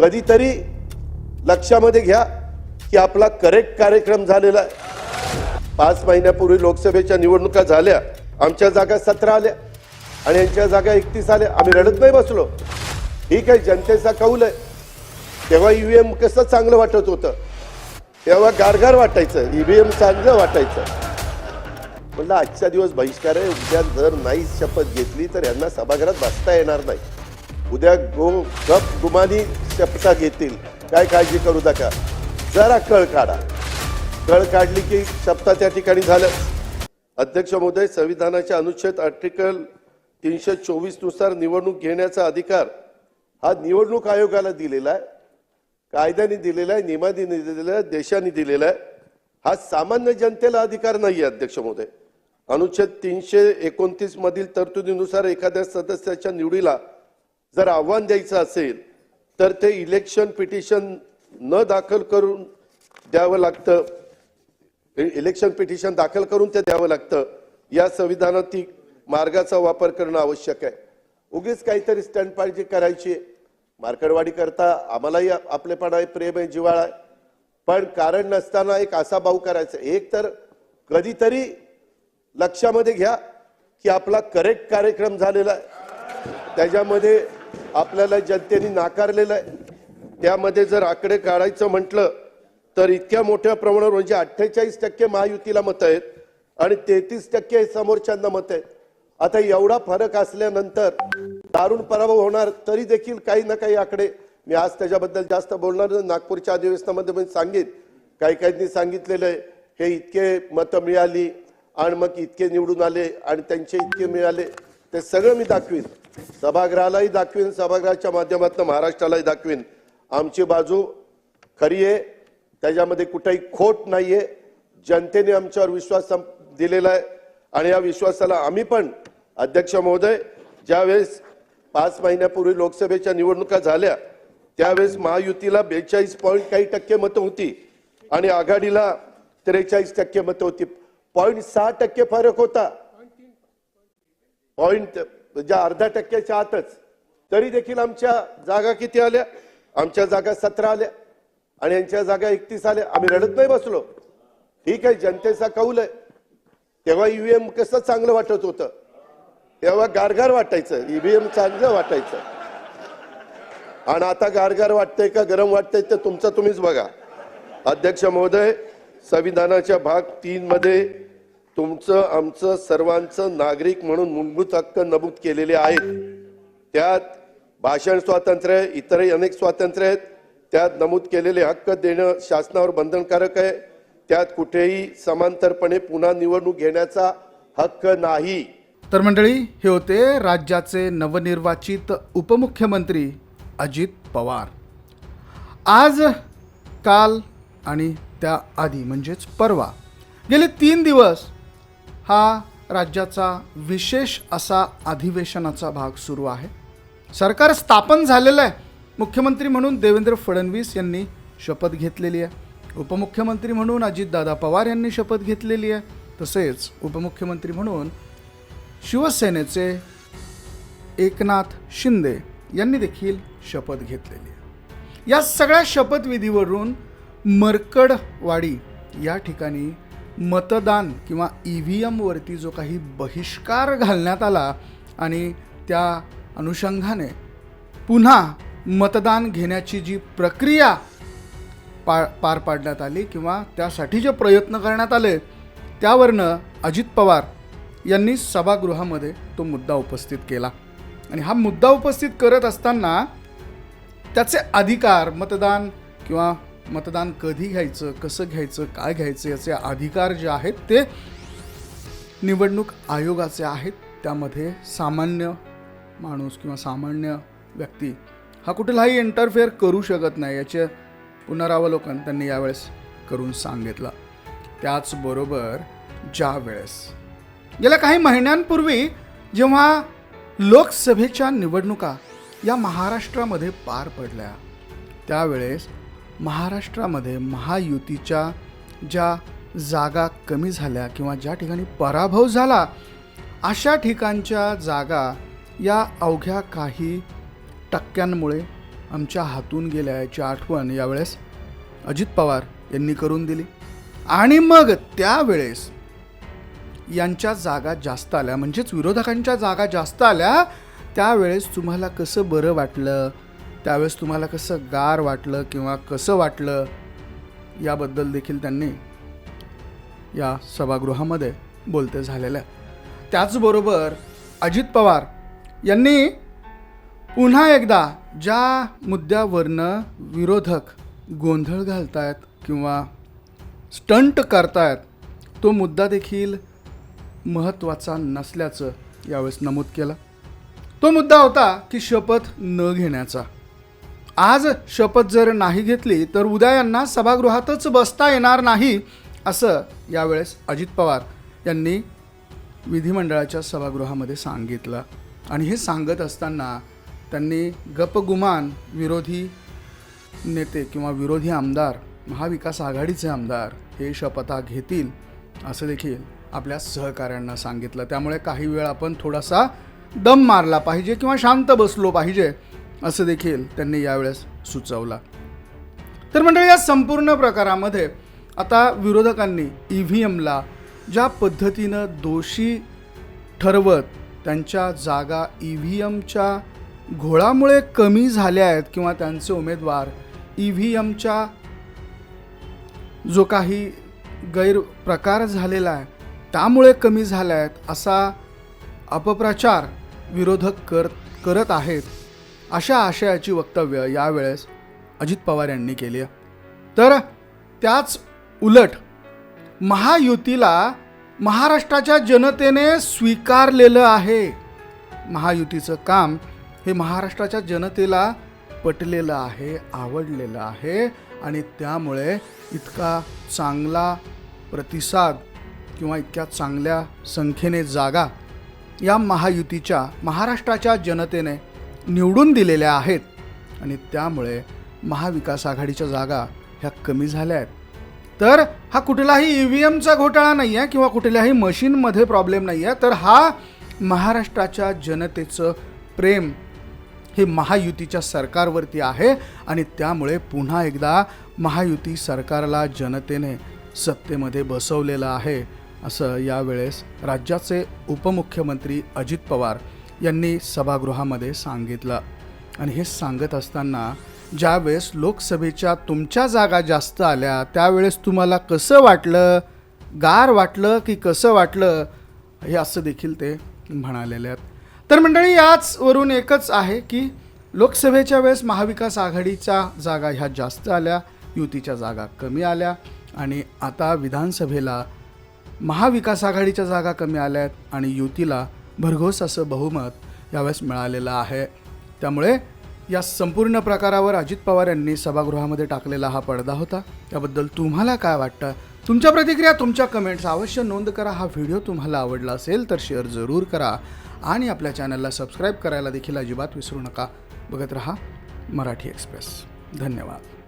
कधीतरी लक्षामध्ये घ्या की आपला करेक्ट कार्यक्रम झालेला आहे. पाच महिन्यापूर्वी लोकसभेच्या निवडणुका झाल्या आमच्या जागा सतरा आल्या आणि यांच्या जागा एकतीस आल्या. आम्ही रडत नाही बसलो. ठीक आहे जनतेचा कौल आहे. तेव्हा ईव्हीएम कसं चांगलं वाटत होतं? तेव्हा गारगार वाटायचं ईव्हीएम चांगलं वाटायचं. म्हणलं आजचा दिवस बहिष्कार आहे. उद्या जर नाही शपथ घेतली तर यांना सभागृहात बसता येणार नाही. उद्या गो गप गुमानी शपथा घेतील. काय काळजी करू नका. जरा कळ काढा. कळ काढली की शपथा त्या ठिकाणी झालं अध्यक्ष महोदय संविधानाच्या अनुच्छेद आर्टिकल तीनशे चोवीसनुसार निवडणूक घेण्याचा अधिकार हा निवडणूक आयोगाला दिलेला आहे. कायद्याने दिलेला आहे नियमाने दिलेला आहे देशाने दिलेला आहे. हा सामान्य जनतेला अधिकार नाही आहे अध्यक्ष महोदय. अनुच्छेद तीनशे एकोणतीस मधील तरतुदीनुसार एखाद्या सदस्याच्या निवडीला जर आव्हान द्यायचं असेल तर ते इलेक्शन पिटिशन न दाखल करून द्यावं लागतं. इलेक्शन पिटिशन दाखल करून ते द्यावं लागतं. या संविधानातील मार्गाचा वापर करणं आवश्यक आहे. उगीच काहीतरी स्टंटबाजी करायची आहे. मार्कडवाडी करता आम्हालाही आपलेपणा आहे प्रेम आहे जिवाळा आहे. पण कारण नसताना एक असा भाऊ करायचा एक तर कधीतरी लक्षामध्ये घ्या की आपला करेक्ट कार्यक्रम झालेला आहे. त्याच्यामध्ये आपल्याला जनतेने नाकारलेलं आहे. त्यामध्ये जर आकडे काढायचं म्हटलं तर इतक्या मोठ्या प्रमाणावर म्हणजे अठ्ठेचाळीस टक्के महायुतीला मत आहेत आणि तेहतीस टक्के समोरच्यांना मत आहेत. आता एवढा फरक असल्यानंतर दारुण पराभव होणार तरी देखील काही ना काही आकडे. मी आज त्याच्याबद्दल जास्त बोलणार नागपूरच्या अधिवेशनामध्ये मी सांगेन. काही काहींनी सांगितलेलं आहे. हे इतके मतं मिळाली आणि मग इतके निवडून आले आणि त्यांचे इतके मिळाले. ते सगळं मी दाखवीन. सभागृहालाही दाखवीन सभागृहाच्या माध्यमातून महाराष्ट्रालाही दाखवीन. आमची बाजू खरी आहे. त्याच्यामध्ये कुठेही खोट नाहीये. जनतेने आमच्यावर विश्वास दिलेला आहे. आणि या विश्वासाला आम्ही पण अध्यक्ष महोदय ज्यावेळेस पाच महिन्यापूर्वी लोकसभेच्या निवडणुका झाल्या त्यावेळेस महायुतीला बेचाळीस पॉईंट काही टक्के मतं होती. आणि आघाडीला त्रेचाळीस टक्के मतं होती. पॉईंट सहा टक्के फरक होता. पॉईंट म्हणजे अर्धा टक्क्याच्या आतच. तरी देखील आमच्या जागा किती आल्या? आमच्या जागा सतरा आल्या. आणि यांच्या जागा एकतीस आल्या. आम्ही रडत नाही बसलो. ठीक आहे जनतेचा कौल आहे. तेव्हा ईव्हीएम कसं चांगलं वाटत होतं? तेव्हा गारगार वाटायचं. ईव्हीएम चांगलं वाटायचं. आणि आता गारगार वाटतंय का गरम वाटतंय ते तुमचं तुम्हीच बघा. अध्यक्ष महोदय संविधानाच्या भाग तीन मध्ये तुमचं आमचं सर्वांचं नागरिक म्हणून मूलभूत हक्क नमूद केलेले आहेत. त्यात भाषण स्वातंत्र्य आहे, इतरही अनेक स्वातंत्र्य आहेत. त्यात नमूद केलेले हक्क देणं शासनावर बंधनकारक आहे. त्यात कुठेही समांतरपणे पुन्हा निवडणूक घेण्याचा हक्क नाही. तर मंडळी हे होते राज्याचे नवनिर्वाचित उपमुख्यमंत्री अजित पवार. आज काल आणि त्या आधी म्हणजेच परवा. गेले तीन दिवस हा राज्याचा विशेष असा अधिवेशनाचा भाग सुरू आहे. सरकार स्थापन झालेलं आहे. मुख्यमंत्री म्हणून देवेंद्र फडणवीस यांनी शपथ घेतलेली आहे. उपमुख्यमंत्री म्हणून अजितदादा पवार यांनी शपथ घेतलेली आहे. तसेच उपमुख्यमंत्री म्हणून शिवसेनेचे एकनाथ शिंदे यांनी देखील शपथ घेतलेली आहे. या सगळ्या शपथविधीवरून मरकडवाडी या ठिकाणी मतदान किंवा ई व्ही एमवरती जो काही बहिष्कार घालण्यात आला आणि त्या अनुषंगाने पुन्हा मतदान घेण्याची जी प्रक्रिया पा पार पाडण्यात आली किंवा त्यासाठी जे प्रयत्न करण्यात आले त्यावरनं अजित पवार यांनी सभागृहामध्ये तो मुद्दा उपस्थित केला. आणि हा मुद्दा उपस्थित करत असताना त्याचे अधिकार मतदान किंवा मतदान कधी घ्यायचं कसं घ्यायचं काय घ्यायचं याचे अधिकार जे आहेत ते निवडणूक आयोगाचे आहेत. त्यामध्ये सामान्य माणूस किंवा सामान्य व्यक्ती हा कुठलाही इंटरफेअर करू शकत नाही याचे पुनरावलोकन त्यांनी यावेळेस करून सांगितलं. त्याचबरोबर ज्या वेळेस गेल्या काही महिन्यांपूर्वी जेव्हा लोकसभेच्या निवडणुका या महाराष्ट्रामध्ये पार पडल्या त्यावेळेस महाराष्ट्रामध्ये महायुतीच्या ज्या जागा कमी झाल्या किंवा ज्या ठिकाणी पराभव झाला अशा ठिकाणच्या जागा या अवघ्या काही टक्क्यांमुळे आमच्या हातून गेल्या याची आठवण यावेळेस अजित पवार यांनी करून दिली. आणि मग त्यावेळेस यांच्या जागा जास्त आल्या म्हणजेच विरोधकांच्या जागा जास्त आल्या त्यावेळेस तुम्हाला कसं बरं वाटलं? त्यावेळेस तुम्हाला कसं गार वाटलं किंवा कसं वाटलं याबद्दल देखील त्यांनी या सभागृहामध्ये बोलते झालेल्या. त्याचबरोबर अजित पवार यांनी पुन्हा एकदा ज्या मुद्द्यावरनं विरोधक गोंधळ घालतायत किंवा स्टंट करतायत तो मुद्दा देखील महत्त्वाचा नसल्याचं यावेळेस नमूद केलं. तो मुद्दा होता की शपथ न घेण्याचा. आज शपथ जर नाही घेतली तर उद्या यांना सभागृहातच बसता येणार नाही असं यावेळेस अजित पवार यांनी विधिमंडळाच्या सभागृहामध्ये सांगितलं. आणि हे सांगत असताना त्यांनी गपगुमान विरोधी नेते किंवा विरोधी आमदार महाविकास आघाडीचे आमदार हे शपथा घेतील असं देखील आपल्या सहकाऱ्यांना सांगितलं. त्यामुळे काही वेळ आपण थोडासा दम मारला पाहिजे किंवा शांत बसलो पाहिजे असं देखील त्यांनी यावेळेस सुचवला. तर मंडळी या संपूर्ण प्रकारामध्ये आता विरोधकांनी ई व्ही एमला ज्या पद्धतीनं दोषी ठरवत त्यांच्या जागा ई व्ही एमच्या घोळामुळे कमी झाल्या आहेत किंवा त्यांचे उमेदवार ई व्ही एमच्या जो काही गैरप्रकार झालेला आहे त्यामुळे कमी झाल्या आहेत असा अपप्रचार विरोधक कर करत आहेत. अशा आशयाची वक्तव्य यावेळेस अजित पवार यांनी केली आहे. तर त्याच उलट महायुतीला महाराष्ट्राच्या जनतेने स्वीकारलेलं आहे. महायुतीचं काम हे महाराष्ट्राच्या जनतेला पटलेलं आहे आवडलेलं आहे आणि त्यामुळे इतका चांगला प्रतिसाद किंवा इतक्या चांगल्या संख्येने जागा या महायुतीच्या महाराष्ट्राच्या जनतेने निवडून दिलेल्या आहेत. आणि त्यामुळे महाविकास आघाडीच्या जागा ह्या कमी झाल्या आहेत. तर हा कुठलाही ई व्ही एमचा घोटाळा नाही आहे किंवा कुठल्याही मशीनमध्ये प्रॉब्लेम नाही आहे तर हा महाराष्ट्राच्या जनतेचं प्रेम हे महायुतीच्या सरकारवरती आहे आणि त्यामुळे पुन्हा एकदा महायुती सरकारला जनतेने सत्तेमध्ये बसवलेलं आहे असं यावेळेस राज्याचे उपमुख्यमंत्री अजित पवार यांनी सभागृहामध्ये सांगितलं. आणि हे सांगत असताना ज्यावेळेस लोकसभेच्या तुमच्या जागा जास्त आल्या त्यावेळेस तुम्हाला कसं वाटलं? गार वाटलं की कसं वाटलं? हे असं देखील ते म्हणालेले आहेत. तर मंडळी याचवरून एकच आहे की लोकसभेच्या वेळेस महाविकास आघाडीच्या जागा ह्या जास्त आल्या युतीच्या जागा कमी आल्या आणि आता विधानसभेला महाविकास आघाडीच्या जागा कमी आल्या आहेत आणि युतीला भरघोस असं बहुमत यावेळेस मिळालेलं आहे. त्यामुळे या संपूर्ण प्रकारावर अजित पवार यांनी सभागृहामध्ये टाकलेला हा पडदा होता. त्याबद्दल तुम्हाला काय वाटतं? तुमच्या प्रतिक्रिया तुमच्या कमेंट्स अवश्य नोंद करा. हा व्हिडिओ तुम्हाला आवडला असेल तर शेअर जरूर करा. आणि आपल्या चॅनलला सबस्क्राईब करायला देखील अजिबात विसरू नका. बघत रहा मराठी एक्सप्रेस धन्यवाद.